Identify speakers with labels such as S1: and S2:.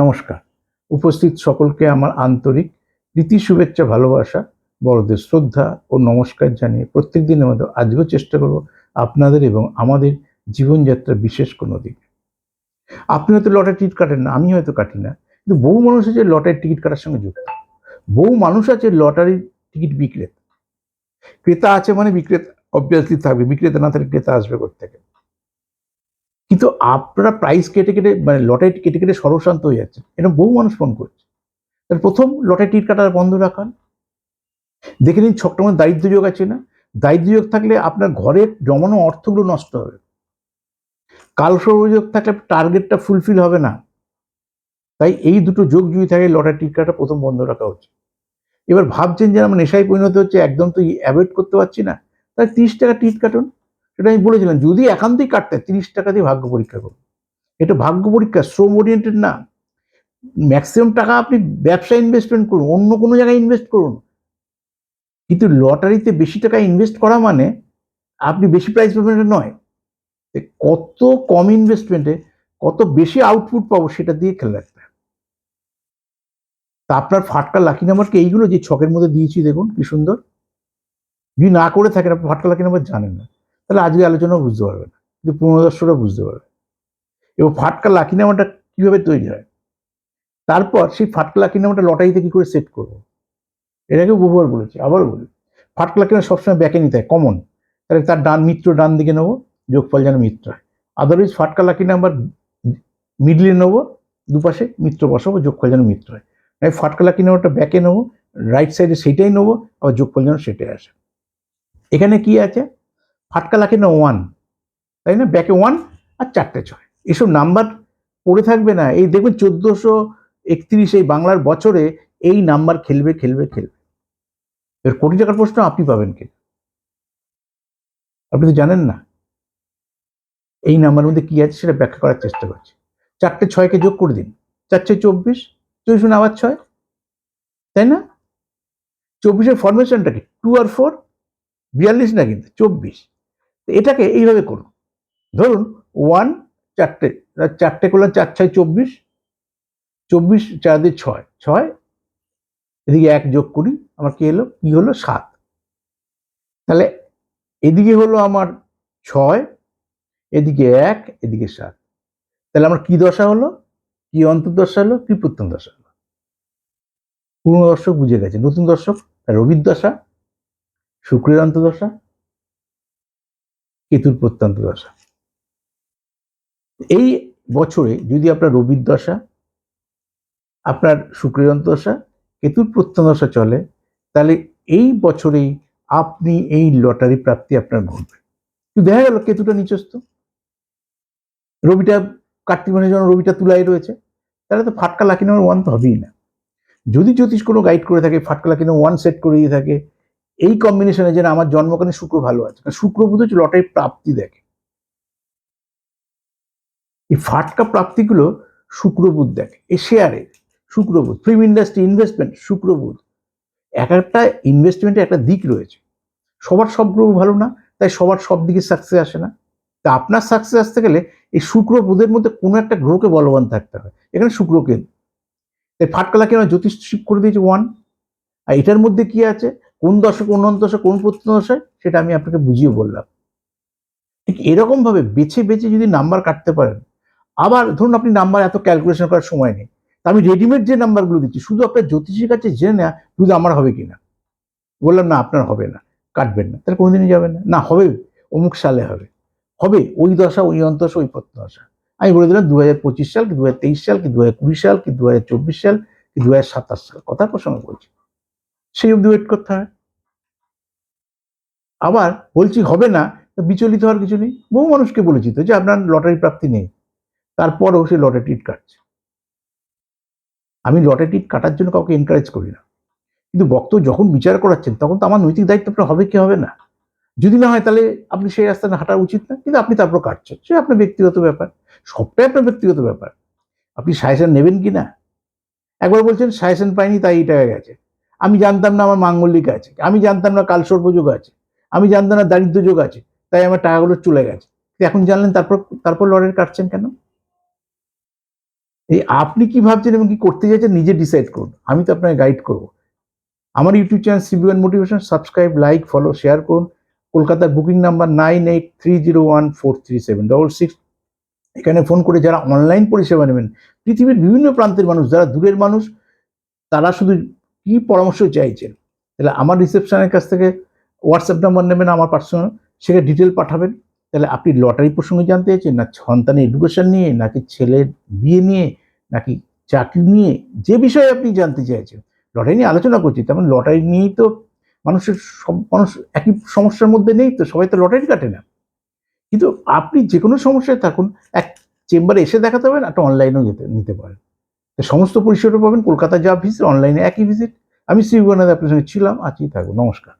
S1: নমস্কার। উপস্থিত সকলকে আমার আন্তরিক প্রীতি, শুভেচ্ছা, ভালোবাসা, বড়দের শ্রদ্ধা ও নমস্কার জানিয়ে প্রত্যেক দিনের মতো আজকেও চেষ্টা করব আপনাদের এবং আমাদের জীবনযাত্রা বিশেষ কোনো দিক। আপনি হয়তো লটারি টিকিট কাটেন না, আমি হয়তো কাটি না, কিন্তু বহু মানুষ আছে লটারির টিকিট কাটার সঙ্গে যুক্ত। বহু মানুষ আছে লটারির টিকিট বিক্রেতা। ক্রেতা আছে মানে বিক্রেতা অবভিয়াসলি থাকবে, বিক্রেতা না থাকলে ক্রেতা আসবে থেকে কিন্তু আপনারা প্রাইস কেটে কেটে মানে লটারি কেটে কেটে সর্বশান্ত হয়ে যাচ্ছে এরকম বহু মানুষ ফোন করছে। তার প্রথম লটারি টিকিট কাটা বন্ধ রাখান দেখে নিন, ছকটার মধ্যে দারিদ্র যোগ আছে না? দারিদ্র যোগ থাকলে আপনার ঘরের জমানো অর্থগুলো নষ্ট হবে। কালসর্বযোগ থাকলে টার্গেটটা ফুলফিল হবে না। তাই এই দুটো যোগ যদি থাকে লটারি টিকিট কাটা প্রথম বন্ধ রাখা হচ্ছে এবার ভাবছেন যে আমার নেশায় পরিণত হচ্ছে, একদম তো অ্যাভয়েড করতে পারছি না। তাই তিরিশ টাকা টিকিট কাটুন। সেটা আমি বলেছিলাম, যদি একান্তই কাটতে তিরিশ টাকা দিয়ে ভাগ্য পরীক্ষা করুন। এটা ভাগ্য পরীক্ষা, শ্রম ওরিয়েন্টেড না। ম্যাক্সিমাম টাকা আপনি ব্যবসা ইনভেস্টমেন্ট করুন, অন্য কোনো জায়গায় ইনভেস্ট করুন। কিন্তু লটারিতে বেশি টাকা ইনভেস্ট করা মানে আপনি বেশি প্রাইস পাবেন নয়। কত কম ইনভেস্টমেন্টে কত বেশি আউটপুট পাবো সেটা দিয়ে খেলে রাখতে তা আপনার ফাটকা লাকি নাম্বারকে এইগুলো যে ছকের মধ্যে দিয়েছি দেখুন, কি সুন্দর। যদি না করে থাকেন, আপনি ফাটকা লাকি নাম্বার জানেন না। তাহলে আজকে আলোচনা বুঝতে পারবে না, কিন্তু পূর্ণদর্শকরা বুঝতে পারবে। এবং ফাটকা লাকি নাম্বারটা কীভাবে তৈরি হয়? তারপর সেই ফাটকা লাকি নাম্বারটা লটারিতে কী করে সেট করব? এটাকে বহুবার বলেছি, আবার বলি। ফাটকা লাকি নাম্বার সবসময় ব্যাকে নিতে হয় কমন তাহলে তার ডান, মিত্র ডান দিকে নেব, যোগফল যেন মিত্র হয়। আদারওয়াইজ ফাটকা লাকি নাম্বার মিডলে নেব, দুপাশে মিত্র বসাবো, যোগফল যেন মিত্র হয়। আমি ফাটকা লাকি নাম্বারটা ব্যাকে নেব রাইট সাইডে সেইটাই নেব, আবার যোগফল যেন সেটাই আসে। এখানে কি আছে? ফাটকা লাকি না ওয়ান তাই না? ব্যাকে ওয়ান আর চারটে ছয়। এসব নাম্বার পড়ে থাকবে না। এই দেখবেন চোদ্দোশো একত্রিশ এই বাংলার বছরে এই নাম্বার খেলবে খেলবে খেলবে। এর কোটি টাকার প্রশ্ন আপনি পাবেন কি? আপনি তো জানেন না। এই নাম্বারের মধ্যে কি আছে সেটা ব্যাখ্যা করার চেষ্টা করছি। চারটে ছয়কে যোগ করে দিন। চার ছয় চব্বিশ। চব্বিশ মানে আবার ছয়। তাই না? চব্বিশের ফরমেশনটা কি? টু আর ফোর বিয়াল্লিশ না কিন্তু? চব্বিশ। এটাকে এইভাবে করুন ধরুন ওয়ান চারটে চারটে করলাম চার ছয় চব্বিশ চব্বিশ চার দিয়ে ছয় ছয়, এদিকে এক যোগ করি, আমার কি হলো কি হলো? সাত। তাহলে এদিকে হলো আমার ছয়, এদিকে এক, এদিকে সাত। তাহলে আমার কি দশা হলো? কি অন্তর্দশা হলো? কি প্রত্যন্ত দশা হলো? পুরনো দর্শক বুঝে গেছে। নতুন দর্শক, রবির দশা, শুক্রের অন্তদশা কেতুর প্রত্যন্ত দশা। এই বছরে যদি আপনার রবির দশা, আপনার শুক্রের অন্তদশা কেতুর প্রত্যন্তদশা চলে, তাহলে এই বছরেই আপনি এই লটারি প্রাপ্তি আপনার ঘটবে কিন্তু দেখা গেল কেতুটা নিচস্ত রবিটা, কার্তিক মাসের জন্য রবিটা তুলাই রয়েছে, তাহলে তো ফাটকা লাকি নাম্বার ওয়ান তো হবেই না। যদি জ্যোতিষ কোনো গাইড করে থাকে, ফাটকা লাকি নাম্বার ওয়ান সেট করে দিয়ে থাকে এই কম্বিনেশনে যেন আমার জন্মকালে শুক্র ভালো আছে। শুক্র বুধ হচ্ছে লটারি প্রাপ্তি দেখে। এই ফাটকা প্রাপ্তিগুলো শুক্রবুধ দেখে। এই শেয়ারে শুক্রবুধ ফিল্ম ইন্ডাস্ট্রি ইনভেস্টমেন্ট শুক্রবুধ এক একটা ইনভেস্টমেন্টের একটা দিক রয়েছে। সবার সব গ্রহ ভালো না, তাই সবার সব দিকে সাকসেস আসে না। তা আপনার সাকসেস আসতে গেলে এই শুক্র বুধের মধ্যে কোনো একটা গ্রহকে বলবান থাকতে হয়। এখানে শুক্রকে তাই ফাটকালাকে আমরা জ্যোতিষ করে দিয়েছি ওয়ান আর এটার মধ্যে কি আছে? কোন দশক কোন অন্তদশা কোন প্রত্যদশায় সেটা আমি আপনাকে বুঝিয়ে বললাম। ঠিক এরকম ভাবে বেছে বেছে যদি নাম্বার কাটতে পারেন, আবার ধরুন আপনি নাম্বার এত ক্যালকুলেশন করার সময় নেই, তা আমি রেডিমেড যে নাম্বারগুলো দিচ্ছি, শুধু আপনার জ্যোতিষীর কাছে জেনে নেওয়া শুধু আমার হবে কিনা? বললাম, না, আপনার হবে না, কাটবেন না। তাহলে কোনোদিনই যাবেন না। না, হবে, অমুক সালে হবে। হবে, ওই দশা, ওই অন্তশা ওই প্রত্যদশা আমি বলে দিলাম দু হাজার পঁচিশ সাল কি দু হাজার তেইশ সাল কি দু হাজার কুড়ি সাল কি দু হাজার চব্বিশ সাল কি দু হাজার সাতাশ সাল? কথার প্রসঙ্গে বলছি। সেই অব্দি ওয়েট করতে হয়। আবার বলছি হবে না বিচলিত হওয়ার কিছু নেই। বহু মানুষকে বলেছি তো যে আপনার লটারি প্রাপ্তি নেই। তারপরও সে লটারি টিট কাটছে। আমি লটারি টিট কাটার জন্য কাউকে এনকারেজ করি না। কিন্তু বক্তব্য যখন বিচার করাচ্ছেন, তখন তো আমার নৈতিক দায়িত্ব আপনার হবে কি হবে না? যদি না হয় তাহলে আপনি সেই রাস্তায় হাঁটা উচিত না, কিন্তু আপনি তারপর কাটছেন। সে আপনার ব্যক্তিগত ব্যাপার। সবটাই আপনার ব্যক্তিগত ব্যাপার। আপনি সাজেশন নেবেন কি না? একবার বলছেন, সাজেশন পাইনি, তাই এই টাকা গেছে। আমি জানতাম না আমার মাঙ্গলিক আছে। আমি জানতাম না কালসর্পযোগ আছে। আমি জানতাম না দারিদ্র যোগ আছে, তাই আমার টাকাগুলো চলে গেছে। এখন জানলেন, তারপর তারপর লড়াই কাটছেন কেন? এই আপনি কি ভাবছেন এবং কি করতে চাইছেন, নিজে ডিসাইড করুন। আমি তো আপনাকে গাইড করব। আমার YouTube channel CB one motivation subscribe like follow share করুন। কলকাতার booking number nine eight three zero one four three seven double six এখানে ফোন করে যারা অনলাইন পরিষেবা নেবেন, পৃথিবীর বিভিন্ন প্রান্তের মানুষ, যারা দূরের মানুষ, তারা শুধু কি পরামর্শ চাইছেন? তাহলে আমার রিসেপশনের কাছ থেকে হোয়াটসঅ্যাপ নাম্বার নেবেন আমার পার্সোনাল সেখানে ডিটেল পাঠাবেন। তাহলে আপনি লটারি প্রসঙ্গে জানতে চাইছেন, না সন্তানের এডুকেশন নিয়ে, নাকি ছেলের বিয়ে নিয়ে, নাকি চাকরি নিয়ে, যে বিষয়ে আপনি জানতে চাইছেন। লটারি নিয়ে আলোচনা করছি, তেমন লটারি নিয়েই তো মানুষের সব, মানুষ একই সমস্যার মধ্যে নেই, তো সবাই তো লটারি কাটে না। কিন্তু আপনি যে কোনো সমস্যায় থাকুন, এক চেম্বারে এসে দেখাতে হবে না, একটা অনলাইনেও যেতে, নিতে পারেন। তো সমস্ত পরিষেবা পাবেন, কলকাতা যা ভিজিট অনলাইনে একই ভিজিট আমি শ্রী আপনার সঙ্গে ছিলাম, আছি, থাকব, নমস্কার।